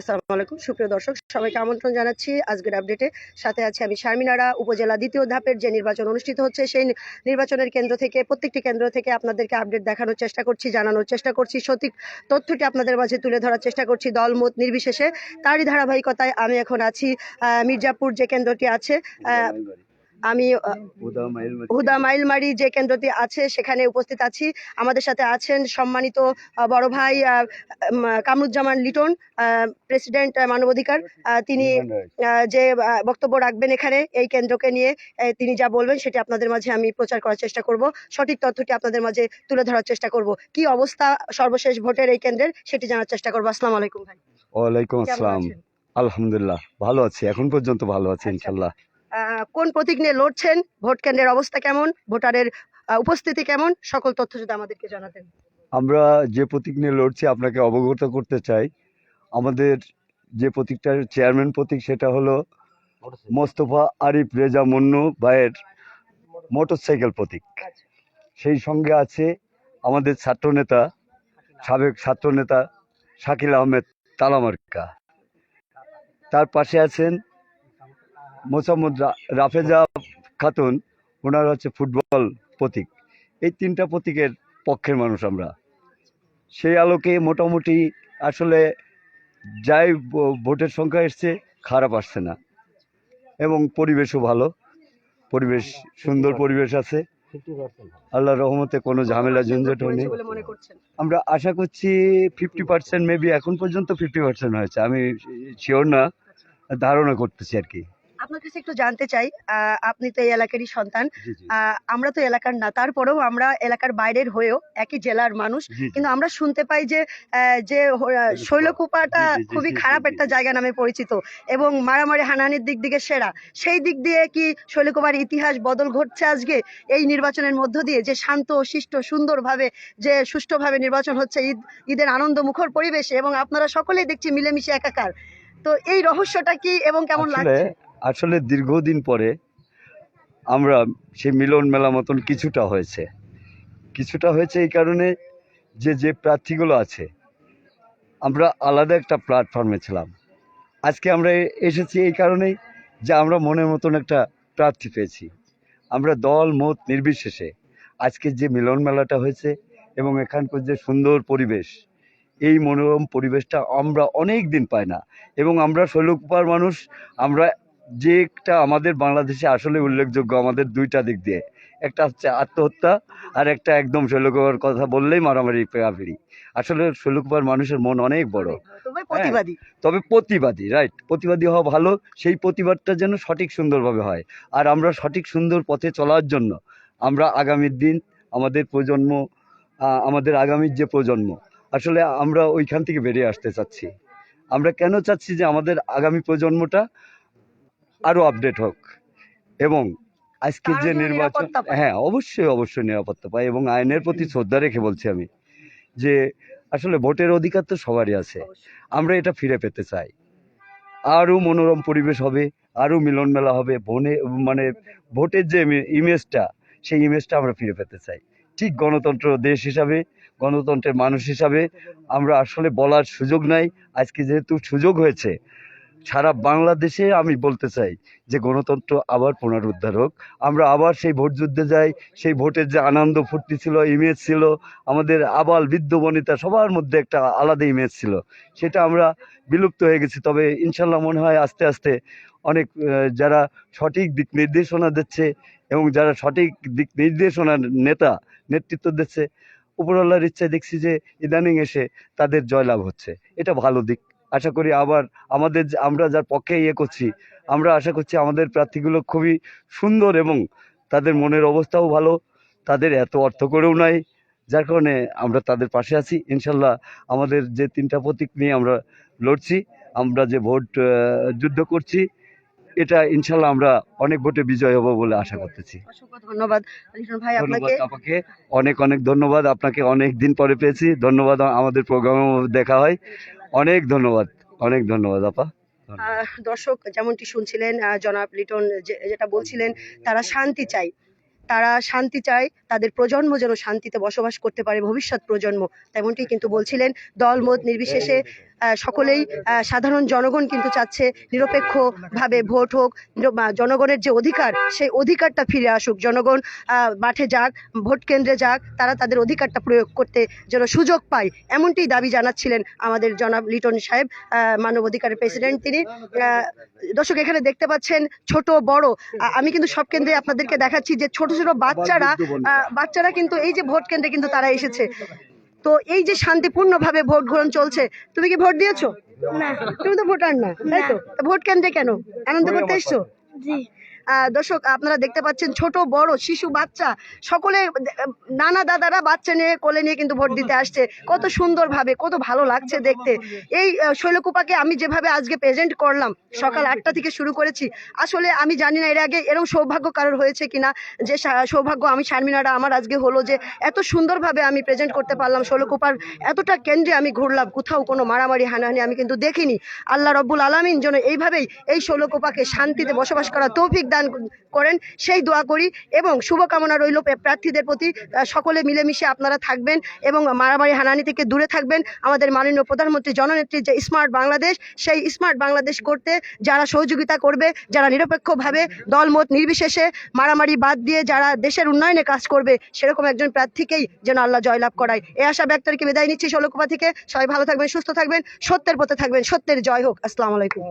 আসসালামু আলাইকুম। সুপ্রিয় দর্শক সবাইকে আমন্ত্রণ জানাচ্ছি। আজকের আপডেটে সাথে আছে আমি শারমিনারা উপজেলা দ্বিতীয় ধাপের যে নির্বাচন অনুষ্ঠিত হচ্ছে সেই নির্বাচনের কেন্দ্র থেকে প্রত্যেকটি কেন্দ্র থেকে আপনাদেরকে আপডেট দেখানোর চেষ্টা করছি জানানোর চেষ্টা করছি। সঠিক তথ্যটি আপনাদের মাঝে তুলে ধরার চেষ্টা করছি দলমত নির্বিশেষে। তারই ধারাবাহিকতায় আমি এখন আছি মির্জাপুর যে কেন্দ্রটি আছে আহ, আমি হুদা মাইলমারি যে কেন্দ্রটি আছে সেখানে উপস্থিত আছি। আমাদের সাথে আছেন সম্মানিত বড় ভাই কামরুজ্জামান লিটন প্রেসিডেন্ট মানবাধিকার। তিনি যে বক্তব্য রাখবেন এখানে এই কেন্দ্রকে নিয়ে তিনি যা বলবেন সেটি আপনাদের মাঝে আমি প্রচার করার চেষ্টা করব। সঠিক তথ্যটি আপনাদের মাঝে তুলে ধরার চেষ্টা করব। কি অবস্থা সর্বশেষ ভোটের এই কেন্দ্রের সেটি জানার চেষ্টা করব। আসসালাম আলাইকুম ভাই। ওয়ালাইকুম আসসালাম? আলহামদুলিল্লাহ ভালো আছি। এখন পর্যন্ত ভালো আছি আচ্ছা। ইনশাল্লাহ। কোন প্রতীক নিয়ে লড়ছেন ভোট কেন্দ্রের অবস্থা কেমন ভোটারের উপস্থিতি কেমন সকল তথ্য যদি আমাদেরকে জানাতেন। আমরা যে প্রতীক নিয়ে লড়ছি আপনাকে অবগত করতে চাই। আমাদের যে প্রতীকটার চেয়ারম্যান প্রতীক সেটা হলো মোস্তফা আরিফ রেজা মন্নু ভাইয়ের মোটরসাইকেল প্রতীক। আচ্ছা। সেই সঙ্গে আছে আমাদের ছাত্রনেতা সাবেক ছাত্রনেতা শাকিল আহমেদ তালামার্কা তার পাশে আছেন মোসাম্মদ রাফেজা খাতুন, ওনার হচ্ছে ফুটবল প্রতীক। এই তিনটা প্রতীকের পক্ষের মানুষ আমরা। সেই আলোকে মোটামুটি আসলে যাই ভোটের সংখ্যা এসছে, খারাপ আসছে না। এবং পরিবেশও ভালো। পরিবেশ, সুন্দর পরিবেশ আছে। আল্লাহ রহমতে কোনো ঝামেলা ঝঞ্ঝট হয়নি আমরা আশা করছি ফিফটি পার্সেন্ট মেবি এখন পর্যন্ত ফিফটি পার্সেন্ট হয়েছে। আমি শিওর না। ধারণা করতেছি আর কি। আপনার কাছে একটু জানতে চাই আহ, আপনি তো এই এলাকারই সন্তান। আহ, আমরা তো এলাকার না তারপরেও আমরা এলাকার বাইরের হয়েও একই জেলার মানুষ। কিন্তু আমরা শুনতে পাই যে যে শৈলকুপাটা খুবই খারাপ একটা জায়গা নামে পরিচিত এবং মারামারি হানাহানির দিক দিকে সেরা। সেই দিক দিয়ে কি শৈলকুপার ইতিহাস বদল ঘটছে আজকে? এই নির্বাচনের মধ্য দিয়ে যে শান্ত শিষ্ট সুন্দরভাবে যে সুষ্ঠুভাবে নির্বাচন হচ্ছে ঈদ ঈদের আনন্দ মুখর পরিবেশে এবং আপনারা সকলেই দেখছি মিলেমিশে একাকার। তো এই রহস্যটা কি এবং কেমন লাগছে? আসলে দীর্ঘদিন পরে আমরা সেই মিলন মেলা মতন কিছুটা হয়েছে। কিছুটা হয়েছে এই কারণে যে যে প্রার্থীগুলো আছে, আমরা আলাদা একটা প্ল্যাটফর্মে ছিলাম। আজকে আমরা এসেছি এই কারণেই যে আমরা মনের মতন একটা প্রার্থী পেয়েছি। আমরা দল, মত নির্বিশেষে আজকে যে মিলন মেলাটা হয়েছে এবং এখানকার যে সুন্দর পরিবেশ, এই মনোরম পরিবেশটা আমরা অনেক দিন পাই না। এবং আমরা শৈলকুপার মানুষ, আমরা যে একটা আমাদের বাংলাদেশে আসলে উল্লেখযোগ্য আমাদের দুইটা দিক দিয়ে। একটা হচ্ছে আত্মহত্যা আর একটা একদম শৈলকুপার কথা বললেই মারামারি পেরাফেরি আসলে শৈলকুপার মানুষের মন অনেক বড়। তবে প্রতিবাদী। তবে প্রতিবাদী রাইট প্রতিবাদী হওয়া ভালো সেই প্রতিবাদটা যেন সঠিক সুন্দরভাবে হয়। আর আমরা সঠিক সুন্দর পথে চলার জন্য আমরা আগামীর দিন আমাদের প্রজন্ম আমাদের আগামীর যে প্রজন্ম আসলে আমরা ওইখান থেকে বেরিয়ে আসতে চাচ্ছি। আমরা কেন চাচ্ছি যে আমাদের আগামী প্রজন্মটা আরও আপডেট হোক। এবং আজকের যে নির্বাচন হ্যাঁ অবশ্যই অবশ্যই নিরাপত্তা পায় এবং আইনের প্রতি শ্রদ্ধা রেখে বলছি আমি যে আসলে ভোটের অধিকার তো সবারই আছে। আমরা এটা ফিরে পেতে চাই। আরও মনোরম পরিবেশ হবে আরও মিলন মেলা হবে বনে মানে ভোটের যে ইমেজটা সেই ইমেজটা আমরা ফিরে পেতে চাই। ঠিক গণতন্ত্র দেশ হিসাবে গণতন্ত্রের মানুষ হিসাবে আমরা আসলে বলার সুযোগ নাই। আজকে যেহেতু সুযোগ হয়েছে সারা বাংলাদেশে আমি বলতে চাই যে গণতন্ত্র আবার পুনরুদ্ধার হোক। আমরা আবার সেই ভোট যুদ্ধে যাই, সেই ভোটের যে আনন্দ ফুর্তি ছিল ইমেজ ছিল, আমাদের আবাল বৃদ্ধ বনিতা সবার মধ্যে একটা আলাদা ইমেজ ছিল। সেটা আমরা বিলুপ্ত হয়ে গেছি। তবে ইনশাল্লাহ মনে হয় আস্তে আস্তে অনেক যারা সঠিক দিক নির্দেশনা দিচ্ছে এবং যারা সঠিক দিক নির্দেশনার নেতা নেতৃত্ব দিচ্ছে, উপরওয়ালার ইচ্ছায় দেখছি যে ইদানিং এসে তাদের জয়লাভ হচ্ছে। এটা ভালো দিক আশা করি আবার আমাদের আমরা যার পক্ষে ইয়ে করছি আমরা আশা করছি আমাদের প্রার্থীগুলো খুবই সুন্দর এবং তাদের মনের অবস্থাও ভালো তাদের এত অর্থ করেও নাই যার কারণে আমরা তাদের পাশে আছি। ইনশাল্লাহ আমাদের যে তিনটা প্রতীক নিয়ে আমরা লড়ছি আমরা যে ভোট যুদ্ধ করছি এটা ইনশাল্লাহ আমরা অনেক ভোটে বিজয় হব বলে আশা করতেছি। ধন্যবাদ। ভাই আপনাকে? আপনাকে। অনেক অনেক ধন্যবাদ। আপনাকে অনেক দিন পরে পেয়েছি। ধন্যবাদ আমাদের প্রোগ্রামে দেখা হয়। অনেক ধন্যবাদ অনেক ধন্যবাদ, আপা। দর্শক, যেমনটি শুনছিলেন জনাব লিটন যেটা বলছিলেন, তারা শান্তি চাই তারা শান্তি চায় তাদের প্রজন্ম যেন শান্তিতে বসবাস করতে পারে ভবিষ্যৎ প্রজন্ম। তেমনটি কিন্তু বলছিলেন দলমত নির্বিশেষে সকলেই সাধারণ জনগণ কিন্তু চাচ্ছে নিরপেক্ষভাবে ভোট হোক জনগণের যে অধিকার সেই অধিকারটা ফিরে আসুক। জনগণ মাঠে যাক ভোট কেন্দ্রে যাক তারা তাদের অধিকারটা প্রয়োগ করতে যেন সুযোগ পায় এমনটি দাবি জানাচ্ছিলেন আমাদের জনাব লিটন সাহেব মানব অধিকারের প্রেসিডেন্ট তিনি। দর্শক এখানে দেখতে পাচ্ছেন ছোট বড়। আমি কিন্তু সব কেন্দ্রে আপনাদেরকে দেখাচ্ছি যে ছোট ছোট বাচ্চারা বাচ্চারা কিন্তু এই যে ভোট কেন্দ্রে কিন্তু তারা এসেছে। তো এই যে শান্তিপূর্ণভাবে ভোট গ্রহণ চলছে তুমি কি ভোট দিয়েছ? না। তুমি তো ভোটার না তাই তো? ভোট কেন্দ্রে কেন? আনন্দ করতে এসছো? জি। দর্শক, আপনারা দেখতে পাচ্ছেন ছোট, বড়, শিশু, বাচ্চা সকলে নানা দাদারা বাচ্চা নিয়ে কোলে নিয়ে কিন্তু ভোট দিতে আসছে। কত সুন্দরভাবে, কত ভালো লাগছে দেখতে। এই শৈলকুপাকে আমি যেভাবে আজকে প্রেজেন্ট করলাম, সকাল আটটা থেকে শুরু করেছি, আসলে আমি জানি না এর আগে এরকম সৌভাগ্য কারোর হয়েছে কিনা, যে সৌভাগ্য আমি, শারমিনারা আমার আজকে হলো যে এত সুন্দরভাবে আমি প্রেজেন্ট করতে পারলাম শৈলকুপার, এতটা কেন্দ্রে আমি ঘুরলাম, কোথাও কোনো মারামারি, হানাহানি আমি কিন্তু দেখিনি। আল্লাহ রব্বুল আলমিন যেন এইভাবেই এই শৈলকুপাকে শান্তিতে বসবাস করা তৌফিক দান করেন, সেই দোয়া করি এবং শুভকামনা রইল প্রার্থীদের প্রতি। সকলে মিলেমিশে আপনারা থাকবেন এবং মারামারি হানানি থেকে দূরে থাকবেন। আমাদের মাননীয় প্রধানমন্ত্রী, জননেত্রী যে স্মার্ট বাংলাদেশ, সেই স্মার্ট বাংলাদেশ করতে যারা সহযোগিতা করবে, যারা নিরপেক্ষভাবে দলমত নির্বিশেষে মারামারি বাদ দিয়ে যারা দেশের উন্নয়নে কাজ করবে, সেরকম একজন প্রার্থীকেই যেন আল্লাহ জয়লাভ করায়। এ আশা ব্যক্ত রেখে বিদায় নিচ্ছি ষোলকুপা থেকে। সবাই ভালো থাকবেন, সুস্থ থাকবেন, সত্যের পথে থাকবেন। সত্যের জয় হোক। আসসালামু আলাইকুম।